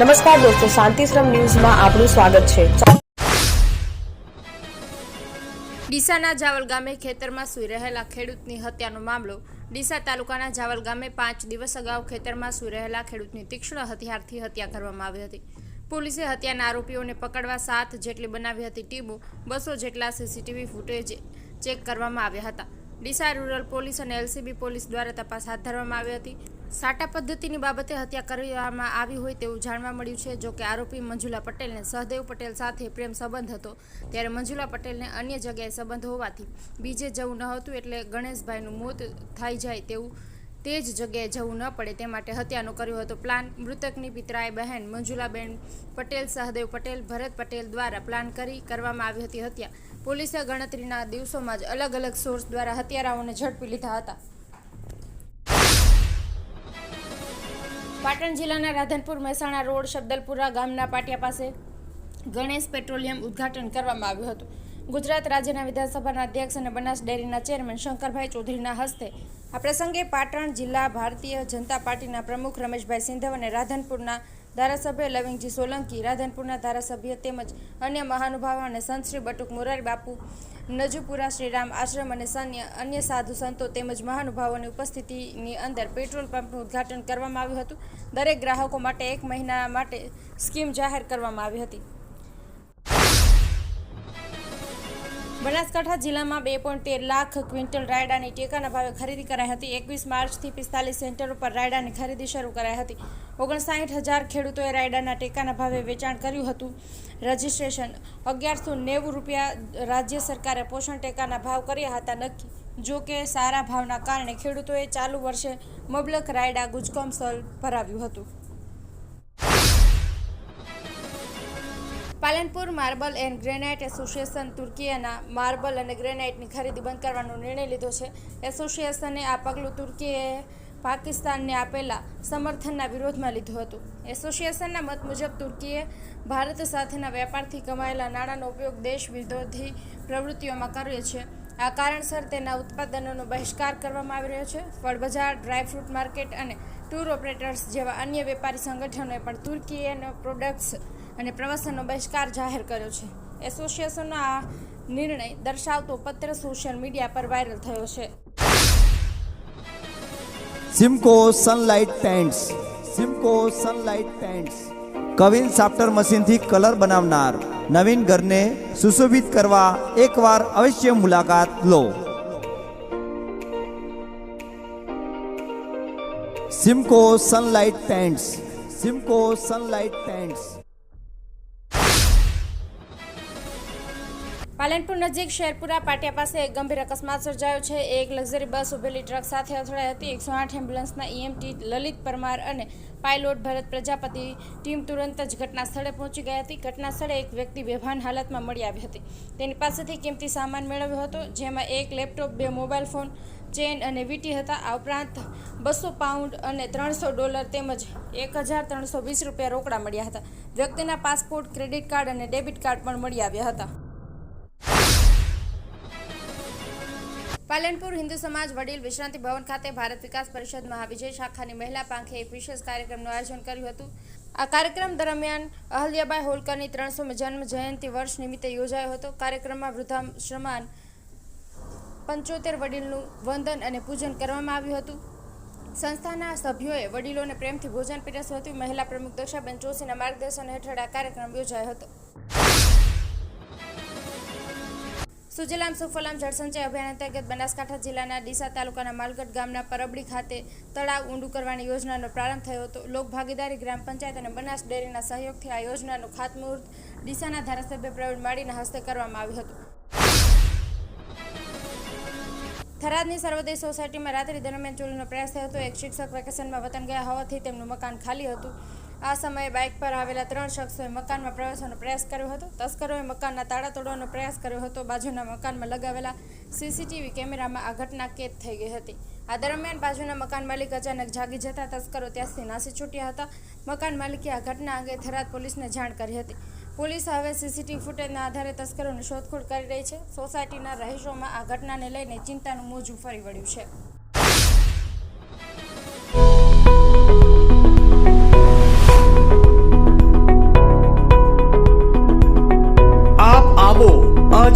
નમસ્કાર દોસ્તો શાંતિશ્રમ ન્યૂઝમાં આપનું સ્વાગત છે. ડીસાના જાવલ ગામે ખેતરમાં સૂઈ રહેલા ખેડૂતની હત્યાનો મામલો. ડીસા તાલુકાના જાવલ ગામે પાંચ દિવસ અગાઉ ખેતરમાં સૂઈ રહેલા ખેડૂતની તીક્ષ્ણ હથિયારથી હત્યા કરવામાં આવી હતી. પોલીસે હત્યાના આરોપીઓને પકડવા સાત જેટલી બનાવી હતી ટીમો, બસો જેટલા સીસીટીવી ફૂટેજ ચેક કરવામાં આવ્યા હતા. ડીસા રૂરલ પોલીસ અને એલસીબી પોલીસ દ્વારા તપાસ હાથ ધરવામાં આવી હતી. સાટા પદ્ધતિની બાબતે હત્યા કરવામાં આવી હોય તેવું જાણવા મળ્યું છે, જો કે આરોપી મંજુલા પટેલને સહદેવ પટેલ સાથે પ્રેમ સંબંધ હતો. ત્યારે મંજુલા પટેલને અન્ય જગ્યાએ સંબંધ હોવાથી બીજે જવું ન હતું એટલે ગણેશભાઈનું મોત થઈ જાય તેવું તે જ જગ્યાએ જવું ન પડે તે માટે હત્યાનો કર્યો હતો પ્લાન. મૃતકની પિતરાએ બહેન મંજુલાબેન પટેલ, સહદેવ પટેલ, ભરત પટેલ દ્વારા પ્લાન કરી કરવામાં આવી હતી હત્યા. પોલીસે ગણતરીના દિવસોમાં જ અલગ અલગ સોર્સ દ્વારા હત્યારાઓને ઝડપી લીધા હતા. પાટણ જિલ્લાના રાધનપુર મહેસાણા રોડ શબ્દલપુરા ગામના પાટિયા પાસે ગણેશ પેટ્રોલિયમ ઉદ્ઘાટન કરવામાં આવ્યું હતું. ગુજરાત રાજ્યના વિધાનસભાના અધ્યક્ષ અને બનાસ ડેરીના ચેરમેન શંકરભાઈ ચૌધરીના હસ્તે આ પ્રસંગે પાટણ જિલ્લા ભારતીય જનતા પાર્ટીના પ્રમુખ રમેશભાઈ સિંધવ અને રાધનપુરના ધારાસભ્ય લવિંગજી સોલંકી, રાધનપુરના ધારાસભ્ય તેમજ અન્ય મહાનુભાવો અને સંત શ્રી બટુક મોરારી બાપુ, નજુપુરા શ્રીરામ આશ્રમ અને અન્ય સાધુ સંતો તેમજ મહાનુભાવોની ઉપસ્થિતિની અંદર પેટ્રોલ પંપનું ઉદ્ઘાટન કરવામાં આવ્યું હતું. દરેક ગ્રાહકો માટે એક મહિના માટે સ્કીમ જાહેર કરવામાં આવી હતી. બનાસકાંઠા જિલ્લામાં બે પોઈન્ટ તેર લાખ ક્વિન્ટલ રાયડાની ટેકાના ભાવે ખરીદી કરાઈ હતી. એકવીસ માર્ચથી પિસ્તાલીસ સેન્ટર ઉપર રાયડાની ખરીદી શરૂ કરાઈ હતી. ઓગણસાઠ હજાર ખેડૂતોએ રાયડાના ટેકાના ભાવે વેચાણ કર્યું હતું. રજિસ્ટ્રેશન અગિયારસો નેવું રૂપિયા રાજ્ય સરકારે પોષણ ટેકાના ભાવ કર્યા હતા. નક્કી, જો કે સારા ભાવના કારણે ખેડૂતોએ ચાલુ વર્ષે મબલક રાયડા ગુજકોમસલ ભરાવ્યું હતું. Palanpur marble and granite association તુર્કીએના marble અને ગ્રેનાઇટની ખરીદી બંધ કરવાનો નિર્ણય લીધો છે. એસોસિએશને આ પગલું તુર્કીએ પાકિસ્તાનને આપેલા સમર્થનના વિરોધમાં લીધું હતું. એસોસિએશનના મત મુજબ તુર્કીએ ભારત સાથેના વેપારથી કમાયેલા નાણાંનો ઉપયોગ દેશ વિરોધી પ્રવૃત્તિઓમાં કર્યો છે. આ કારણસર તેના ઉત્પાદનોનો બહિષ્કાર કરવામાં આવી રહ્યો છે. ફળબજાર ડ્રાયફ્રૂટ માર્કેટ અને ટૂર ઓપરેટર્સ જેવા અન્ય વેપારી સંગઠનોએ પણ તુર્કીએના પ્રોડક્ટ્સ અને પ્રવાસનનો બહિષ્કાર જાહેર કર્યો છે. એસોસિએશનનો આ નિર્ણય દર્શાવતો પત્ર સોશિયલ મીડિયા પર વાયરલ થયો છે. Simco Sunlight paints Simco Sunlight paints queen સાફ્ટર મશીનથી કલર બનાવનાર નવીન ઘરને સુશોભિત કરવા એકવાર અવશ્ય મુલાકાત લો. Simco sunlight paints Simco sunlight paints Palanpur નજીક શેરપુરા પાટિયા પાસે એક ગંભીર અકસ્માત સર્જાયો છે. એક લક્ઝરી બસ ઉભેલી ટ્રક સાથે અથડાઈ હતી. એકસો આઠ એમ્બ્યુલન્સના ઈએમટી લલિત પરમાર અને પાયલોટ ભરત પ્રજાપતિ ટીમ તુરંત જ ઘટના સ્થળે પહોંચી ગઈ હતી. ઘટના સ્થળે એક વ્યક્તિ બેભાન હાલતમાં મળી આવી હતી. તેની પાસેથી કિંમતી સામાન મેળવ્યો હતો, જેમાં એક લેપટોપ, બે મોબાઈલ ફોન, ચેન અને વીટી હતા. આ ઉપરાંત બસો પાઉન્ડ અને ત્રણસો ડોલર તેમજ એક હજાર ત્રણસો વીસ રૂપિયા રોકડા મળ્યા હતા. વ્યક્તિના પાસપોર્ટ, ક્રેડિટ કાર્ડ અને ડેબિટ કાર્ડ પણ મળી આવ્યા હતા. પાલનપુર હિન્દુ સમાજ વડીલ વિશ્રાંતિ ભવન ખાતે ભારત વિકાસ પરિષદ મહાવિજય શાખાની મહિલા પાંખે એક વિશેષ કાર્યક્રમનું આયોજન કર્યું હતું. આ કાર્યક્રમ દરમિયાન અહલ્યાબાઈ હોલકરની ત્રણસો જન્મ જયંતિ વર્ષ નિમિત્તે યોજાયો હતો. કાર્યક્રમમાં વૃદ્ધાશ્રમાન પંચોતેર વડીલનું વંદન અને પૂજન કરવામાં આવ્યું હતું. સંસ્થાના સભ્યોએ વડીલોને પ્રેમથી ભોજન પીરસ્યું હતું. મહિલા પ્રમુખ દક્ષાબેન જોશીના માર્ગદર્શન હેઠળ આ કાર્યક્રમ યોજાયો હતો. સુજલામ સુફલામ જળસંચય અભિયાન અંતર્ગત બનાસકાંઠા જિલ્લાના ડીસા તાલુકાના માલગઢ ગામના પરબડી ખાતે તળાવ ઊંડું કરવાની યોજનાનો પ્રારંભ થયો હતો. લોકભાગીદારી ગ્રામ પંચાયત અને બનાસ ડેરીના સહયોગથી આ યોજનાનું ખાતમુહૂર્ત ડીસાના ધારાસભ્ય પ્રવીણ માળીના હસ્તે કરવામાં આવ્યું હતું. થરાદની સર્વોદય સોસાયટીમાં રાત્રિ દરમિયાન ચોરીનો પ્રયાસ થયો હતો. એક શિક્ષક વેકેશનમાં વતન ગયા હોવાથી તેમનું મકાન ખાલી હતું. આ સમયે બાઇક પર આવેલા ત્રણ શખ્સોએ મકાનમાં પ્રવેશવાનો પ્રયાસ કર્યો હતો. તસ્કરોએ મકાનના તાળા તોડવાનો પ્રયાસ કર્યો હતો. બાજુના મકાનમાં લગાવેલા સીસીટીવી કેમેરામાં આ ઘટના કેદ થઈ ગઈ હતી. આ દરમિયાન બાજુના મકાન માલિક અચાનક જાગી જતા તસ્કરો ત્યાંથી નાસી છૂટ્યા હતા. મકાન માલિકે આ ઘટના અંગે થરાદ પોલીસને જાણ કરી હતી. પોલીસ હવે સીસીટીવી ફૂટેજના આધારે તસ્કરોની શોધખોળ કરી રહી છે. સોસાયટીના રહીશોમાં આ ઘટનાને લઈને ચિંતાનું મોજું ફરી વળ્યું છે.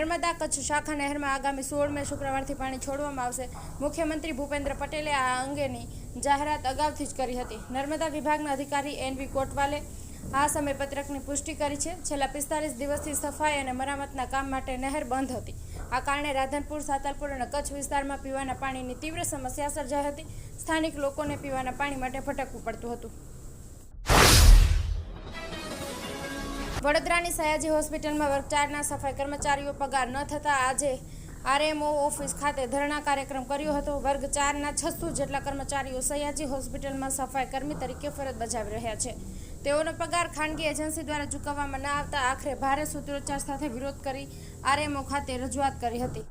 નર્મદા કચ્છ શાખા નહેરમાં આગામી સોળ મે શુક્રવારથી પાણી છોડવામાં આવશે. મુખ્યમંત્રી ભૂપેન્દ્ર પટેલે આ અંગેની જાહેરાત અગાઉથી જ કરી હતી. નર્મદા વિભાગના અધિકારી એનવી કોટવાલે આ સમયપત્રકની પુષ્ટિ કરી છે. છેલ્લા પિસ્તાલીસ દિવસથી સફાઈ અને મરામતના કામ માટે નહેર બંધ હતી. આ કારણે રાધનપુર, સાતલપુર અને કચ્છ વિસ્તારમાં પીવાના પાણીની તીવ્ર સમસ્યા સર્જાઈ હતી. સ્થાનિક લોકોને પીવાના પાણી માટે ભટકવું પડતું હતું. વડોદરાની સયાજી હોસ્પિટલમાં વર્ગ ચારના સફાઈ કર્મચારીઓ પગાર ન થતા આજે આરએમઓ ઓફિસ ખાતે ધરણા કાર્યક્રમ કર્યો હતો. વર્ગ ચારના છસો જેટલા કર્મચારીઓ સયાજી હોસ્પિટલમાં સફાઈ કર્મી તરીકે ફરજ બજાવી રહ્યા છે. તેઓનો પગાર ખાનગી એજન્સી દ્વારા ચૂકવવામાં ન આવતા આખરે ભારે સૂત્રોચ્ચાર સાથે વિરોધ કરી આરએમઓ ખાતે રજૂઆત કરી હતી.